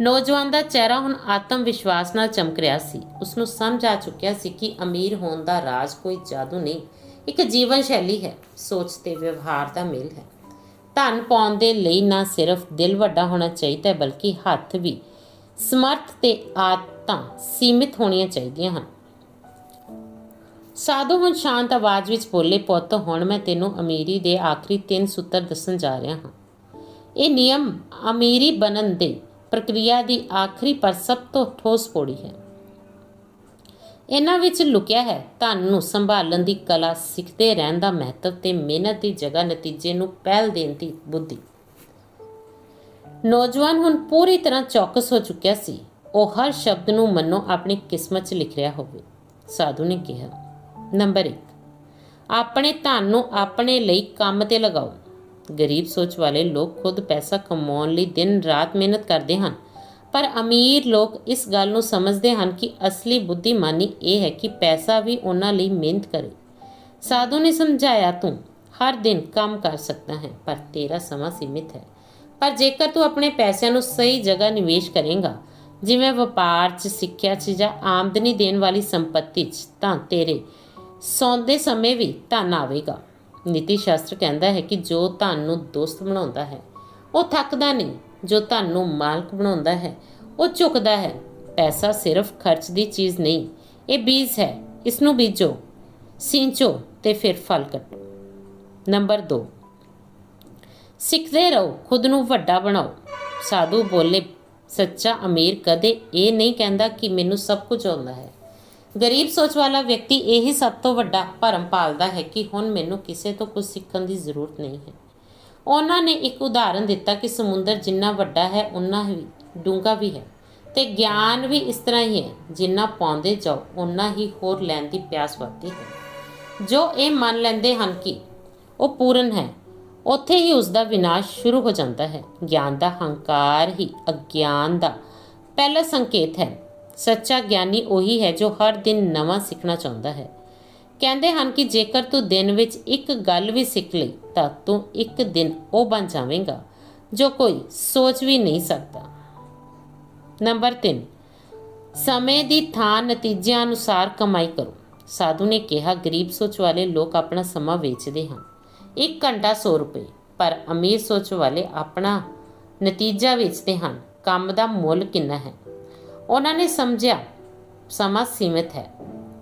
A: ਨੌਜਵਾਨ ਦਾ ਚਿਹਰਾ ਹੁਣ ਆਤਮ ਵਿਸ਼ਵਾਸ ਨਾਲ ਚਮਕ ਰਿਹਾ ਸੀ। ਉਸ ਨੂੰ ਸਮਝ ਆ ਚੁੱਕਿਆ ਸੀ ਕਿ ਅਮੀਰ ਹੋਣ ਦਾ ਰਾਜ ਕੋਈ ਜਾਦੂ ਨਹੀਂ, ਇੱਕ ਜੀਵਨ ਸ਼ੈਲੀ ਹੈ, ਸੋਚ ਤੇ ਵਿਵਹਾਰ ਦਾ ਮੇਲ ਹੈ। ਧਨ ਪਾਉਣ ਦੇ ਲਈ ਨਾ ਸਿਰਫ ਦਿਲ ਵੱਡਾ ਹੋਣਾ ਚਾਹੀਦਾ ਹੈ ਬਲਕਿ ਹੱਥ ਵੀ। ਸਮਰਥ ਤੇ ਆਦਤਾਂ ਸੀਮਿਤ ਹੋਣੀਆਂ ਚਾਹੀਦੀਆਂ ਹਨ। ਸਾਧੂ ਹੁਣ ਸ਼ਾਂਤ ਆਵਾਜ਼ ਵਿੱਚ ਬੋਲੇ, ਪੁੱਤ, ਹੁਣ ਮੈਂ ਤੈਨੂੰ ਅਮੀਰੀ ਦੇ ਆਖਰੀ ਤਿੰਨ ਸੂਤਰ ਦੱਸਣ ਜਾ ਰਿਹਾ ਹਾਂ। ਇਹ ਨਿਯਮ ਅਮੀਰੀ ਬਣਨ ਦੇ ਪ੍ਰਕਿਰਿਆ ਦੀ ਆਖਰੀ ਪਰ ਸਭ ਤੋਂ ਠੋਸ ਪੌੜੀ ਹੈ। ਇਹਨਾਂ ਵਿੱਚ ਲੁਕਿਆ ਹੈ ਧਨ ਨੂੰ ਸੰਭਾਲਣ ਦੀ ਕਲਾ, ਸਿੱਖਦੇ ਰਹਿਣ ਦਾ ਮਹੱਤਵ ਤੇ ਮਿਹਨਤ ਦੀ ਜਗ੍ਹਾ ਨਤੀਜੇ ਨੂੰ ਪਹਿਲ ਦੇਣ ਦੀ ਬੁੱਧੀ। ਨੌਜਵਾਨ ਹੁਣ ਪੂਰੀ ਤਰ੍ਹਾਂ ਚੌਕਸ ਹੋ ਚੁੱਕਿਆ ਸੀ। ਉਹ ਹਰ ਸ਼ਬਦ ਨੂੰ ਮੰਨੋ, ਆਪਣੀ ਕਿਸਮਤ 'ਚ ਲਿਖ ਰਿਹਾ ਹੋਵੇ। ਸਾਧੂ ਨੇ ਕਿਹਾ, ਨੰਬਰ 1 ਆਪਣੇ ਧਨ ਨੂੰ ਆਪਣੇ ਲਈ ਕੰਮ ਤੇ ਲਗਾਓ। ਗਰੀਬ ਸੋਚ ਵਾਲੇ ਲੋਕ ਖੁਦ ਪੈਸਾ ਕਮਾਉਣ ਲਈ ਦਿਨ ਰਾਤ ਮਿਹਨਤ ਕਰਦੇ ਹਨ, ਪਰ ਅਮੀਰ ਲੋਕ ਇਸ ਗੱਲ ਨੂੰ ਸਮਝਦੇ ਹਨ ਕਿ ਅਸਲੀ ਬੁੱਧੀਮਾਨੀ ਇਹ ਹੈ ਕਿ ਪੈਸਾ ਵੀ ਉਹਨਾਂ ਲਈ ਮਿਹਨਤ ਕਰੇ। ਸਾਧੂ ਨੇ ਸਮਝਾਇਆ, ਤੂੰ ਹਰ ਦਿਨ ਕੰਮ ਕਰ ਸਕਦਾ ਹੈ, ਪਰ ਤੇਰਾ ਸਮਾਂ ਸੀਮਿਤ ਹੈ। ਪਰ ਜੇਕਰ ਤੂੰ ਆਪਣੇ ਪੈਸਿਆਂ ਨੂੰ ਸਹੀ ਜਗ੍ਹਾ ਨਿਵੇਸ਼ ਕਰੇਗਾ ਜਿਵੇਂ ਵਪਾਰ 'ਚ, ਸਿੱਖਿਆ 'ਚ ਜਾਂ ਆਮਦਨੀ ਦੇਣ ਵਾਲੀ ਸੰਪਤੀ 'ਚ, ਤਾਂ ਤੇਰੇ ਸੌਂਦੇ ਸਮੇਂ ਵੀ ਧਨ ਆਵੇਗਾ। ਨੀਤੀ ਸ਼ਾਸਤਰ ਕਹਿੰਦਾ ਹੈ ਕਿ ਜੋ ਧਨ ਨੂੰ ਦੋਸਤ ਬਣਾਉਂਦਾ ਹੈ, ਉਹ ਥੱਕਦਾ ਨਹੀਂ। ਜੋ ਧਨ ਨੂੰ ਮਾਲਕ ਬਣਾਉਂਦਾ ਹੈ, ਉਹ ਝੁਕਦਾ ਹੈ। ਪੈਸਾ ਸਿਰਫ ਖਰਚ ਦੀ ਚੀਜ਼ ਨਹੀਂ, ਇਹ ਬੀਜ ਹੈ। ਇਸ ਨੂੰ ਬੀਜੋ, ਸਿੰਚੋ ਤੇ ਫਿਰ ਫਲ ਕੱਟੋ। ਨੰਬਰ 2 ਸਿੱਖਦੇ ਰਹੋ, ਖੁਦ ਨੂੰ ਵੱਡਾ ਬਣਾਓ। ਸਾਧੂ ਬੋਲੇ ਸੱਚਾ ਅਮੀਰ ਕਦੇ ਇਹ ਨਹੀਂ ਕਹਿੰਦਾ ਕਿ ਮੈਨੂੰ ਸਭ ਕੁਝ ਆਉਂਦਾ ਹੈ। ਗਰੀਬ ਸੋਚ ਵਾਲਾ ਵਿਅਕਤੀ ਇਹੀ ਸਭ ਤੋਂ ਵੱਡਾ ਭਰਮ ਪਾਲਦਾ ਹੈ ਕਿ ਹੁਣ ਮੈਨੂੰ ਕਿਸੇ ਤੋਂ ਕੁਝ ਸਿੱਖਣ ਦੀ ਜ਼ਰੂਰਤ ਨਹੀਂ ਹੈ। ਉਹਨਾਂ ਨੇ ਇੱਕ ਉਦਾਹਰਨ ਦਿੱਤਾ ਕਿ ਸਮੁੰਦਰ ਜਿੰਨਾ ਵੱਡਾ ਹੈ ਉਨਾ ਹੀ ਡੂੰਘਾ ਵੀ ਹੈ ਤੇ ਗਿਆਨ ਵੀ ਇਸ ਤਰ੍ਹਾਂ ਹੀ ਹੈ, ਜਿੰਨਾ ਪਾਉਂਦੇ ਜਾਓ ਉਨਾ ਹੀ ਹੋਰ ਲੈਣ ਦੀ ਪਿਆਸ ਵੱਧਦੀ ਹੈ। ਜੋ ਇਹ ਮੰਨ ਲੈਂਦੇ ਹਨ ਕਿ ਉਹ ਪੂਰਨ ਹੈ ਉੱਥੇ ਹੀ ਉਸ ਦਾ ਵਿਨਾਸ਼ ਸ਼ੁਰੂ ਹੋ ਜਾਂਦਾ ਹੈ। ਗਿਆਨ ਦਾ ਹੰਕਾਰ ਹੀ ਅਗਿਆਨ ਦਾ ਪਹਿਲਾ ਸੰਕੇਤ ਹੈ। ਸੱਚਾ ਗਿਆਨੀ ਉਹੀ ਹੈ ਜੋ ਹਰ ਦਿਨ ਨਵਾਂ ਸਿੱਖਣਾ ਚਾਹੁੰਦਾ ਹੈ। ਕਹਿੰਦੇ ਹਨ ਕਿ ਜੇਕਰ ਤੂੰ ਦਿਨ ਵਿੱਚ ਇੱਕ ਗੱਲ ਵੀ ਸਿੱਖ ਲਈ, ਤਾਂ ਤੂੰ ਇੱਕ ਦਿਨ ਉਹ ਬਣ ਜਾਵੇਂਗਾ ਜੋ ਕੋਈ ਸੋਚ ਵੀ ਨਹੀਂ ਸਕਦਾ। ਨੰਬਰ 3 ਸਮੇਂ ਦੀ ਥਾਂ ਨਤੀਜਿਆਂ ਅਨੁਸਾਰ ਕਮਾਈ ਕਰੋ। ਸਾਧੂ ਨੇ ਕਿਹਾ, ਗਰੀਬ ਸੋਚ ਵਾਲੇ ਲੋਕ ਆਪਣਾ ਸਮਾਂ ਵੇਚਦੇ ਹਨ। 1 ਘੰਟਾ 100 ਰੁਪਏ। ਪਰ ਅਮੀਰ ਸੋਚ ਵਾਲੇ ਆਪਣਾ ਨਤੀਜਾ ਵੇਚਦੇ ਹਨ। ਕੰਮ ਦਾ ਮੁੱਲ ਕਿੰਨਾ ਹੈ? ਉਹਨਾਂ ਨੇ ਸਮਝਿਆ, ਸਮਾਂ ਸੀਮਿਤ ਹੈ।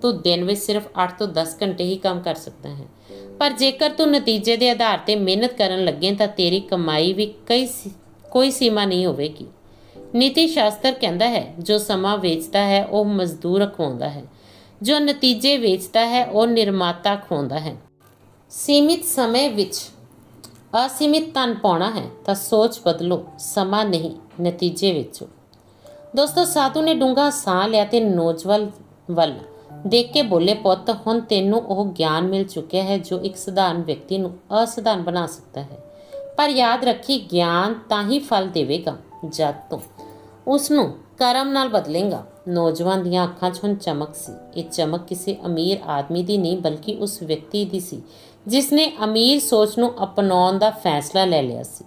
A: ਤੂੰ ਦਿਨ ਵਿੱਚ ਸਿਰਫ 8 ਤੋਂ 10 ਘੰਟੇ ਹੀ ਕੰਮ ਕਰ ਸਕਦਾ ਹੈ। ਪਰ ਜੇਕਰ ਤੂੰ ਨਤੀਜੇ ਦੇ ਆਧਾਰ ਤੇ ਮਿਹਨਤ ਕਰਨ ਲੱਗੇ ਤਾਂ ਤੇਰੀ ਕਮਾਈ ਵੀ ਕਈ ਸੀ- ਕੋਈ ਸੀਮਾ ਨਹੀਂ ਹੋਵੇਗੀ। ਨੀਤੀ ਸ਼ਾਸਤਰ ਕਹਿੰਦਾ ਹੈ, ਜੋ ਸਮਾਂ ਵੇਚਦਾ ਹੈ, ਉਹ ਮਜ਼ਦੂਰ ਖਵਾਉਂਦਾ ਹੈ। ਜੋ ਨਤੀਜੇ ਵੇਚਦਾ ਹੈ, ਉਹ ਨਿਰਮਾਤਾ ਖਵਾਉਂਦਾ ਹੈ। ਸੀਮਿਤ ਸਮੇਂ ਵਿੱਚ ਅਸੀਮਿਤ ਧਨ ਪਾਉਣਾ ਹੈ, ਤਾਂ ਸੋਚ ਬਦਲੋ, ਸਮਾਂ ਨਹੀਂ, ਨਤੀਜੇ ਵਿੱਚੋਂ। ਦੋਸਤੋ, ਸਾਧੂ ਨੇ ਡੂੰਘਾ ਸਾਹ ਲਿਆ ਤੇ ਨੌਜਵਾਨ ਵੱਲ ਦੇਖ ਕੇ ਬੋਲੇ, ਪੁੱਤ, ਹੁਣ ਤੈਨੂੰ ਉਹ ਗਿਆਨ ਮਿਲ ਚੁੱਕਿਆ ਹੈ ਜੋ ਇੱਕ ਸਧਾਰਨ ਵਿਅਕਤੀ ਨੂੰ ਅਸਧਾਰਨ ਬਣਾ ਸਕਦਾ ਹੈ। ਪਰ ਯਾਦ ਰੱਖੀ, ਗਿਆਨ ਤਾਂ ਹੀ ਫਲ ਦੇਵੇਗਾ ਜਦ ਤੋਂ ਉਸ ਨੂੰ ਕਰਮ ਨਾਲ ਬਦਲੇਗਾ। ਨੌਜਵਾਨ ਦੀਆਂ ਅੱਖਾਂ 'ਚ ਹੁਣ ਚਮਕ ਸੀ। ਇਹ ਚਮਕ ਕਿਸੇ ਅਮੀਰ ਆਦਮੀ ਦੀ ਨਹੀਂ, ਬਲਕਿ ਉਸ ਵਿਅਕਤੀ ਦੀ ਸੀ ਜਿਸ ਨੇ ਅਮੀਰ ਸੋਚ ਨੂੰ ਅਪਣਾਉਣ ਦਾ ਫੈਸਲਾ ਲੈ ਲਿਆ ਸੀ।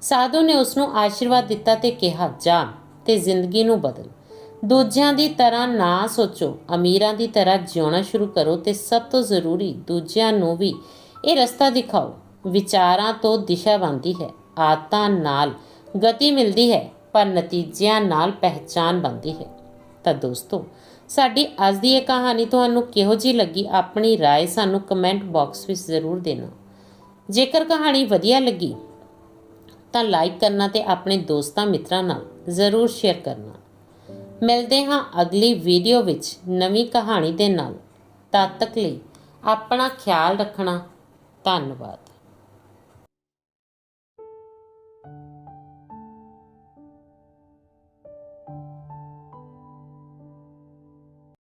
A: ਸਾਧੂ ਨੇ ਉਸ ਨੂੰ ਆਸ਼ੀਰਵਾਦ ਦਿੱਤਾ ਤੇ ਕਿਹਾ, ਜਾ ਤੇ ਜ਼ਿੰਦਗੀ ਨੂੰ ਬਦਲ। ਦੂਜਿਆਂ ਦੀ ਤਰ੍ਹਾਂ ਨਾ ਸੋਚੋ, ਅਮੀਰਾਂ ਦੀ ਤਰ੍ਹਾਂ ਜਿਉਣਾ ਸ਼ੁਰੂ ਕਰੋ ਤੇ ਸਭ ਤੋਂ ਜ਼ਰੂਰੀ ਦੂਜਿਆਂ ਨੂੰ ਵੀ ਇਹ ਰਸਤਾ ਦਿਖਾਓ। ਵਿਚਾਰਾਂ ਤੋਂ ਦਿਸ਼ਾ ਬਣਦੀ ਹੈ, ਆਦਤਾਂ ਨਾਲ ਗਤੀ ਮਿਲਦੀ ਹੈ, ਪਰ ਨਤੀਜਿਆਂ ਨਾਲ ਪਹਿਚਾਨ ਬਣਦੀ ਹੈ। ਤਾਂ ਦੋਸਤੋ ਸਾਡੀ ਅੱਜ ਦੀ ਇਹ ਕਹਾਣੀ ਤੁਹਾਨੂੰ ਕਿਹੋ ਜਿਹੀ ਲੱਗੀ ਆਪਣੀ رائے ਸਾਨੂੰ ਕਮੈਂਟ ਬਾਕਸ ਵਿੱਚ ਜ਼ਰੂਰ ਦੇਣਾ ਜੇਕਰ ਕਹਾਣੀ ਵਧੀਆ ਲੱਗੀ ਤਾਂ ਲਾਈਕ ਕਰਨਾ ਤੇ ਆਪਣੇ ਦੋਸਤਾਂ ਮਿੱਤਰਾਂ ਨਾਲ ਜ਼ਰੂਰ ਸ਼ੇਅਰ ਕਰਨਾ ਮਿਲਦੇ ਹਾਂ ਅਗਲੀ ਵੀਡੀਓ ਵਿੱਚ ਨਵੀਂ ਕਹਾਣੀ ਦੇ ਨਾਲ ਤਦ ਤੱਕ ਲਈ ਆਪਣਾ ਖਿਆਲ ਰੱਖਣਾ ਧੰਨਵਾਦ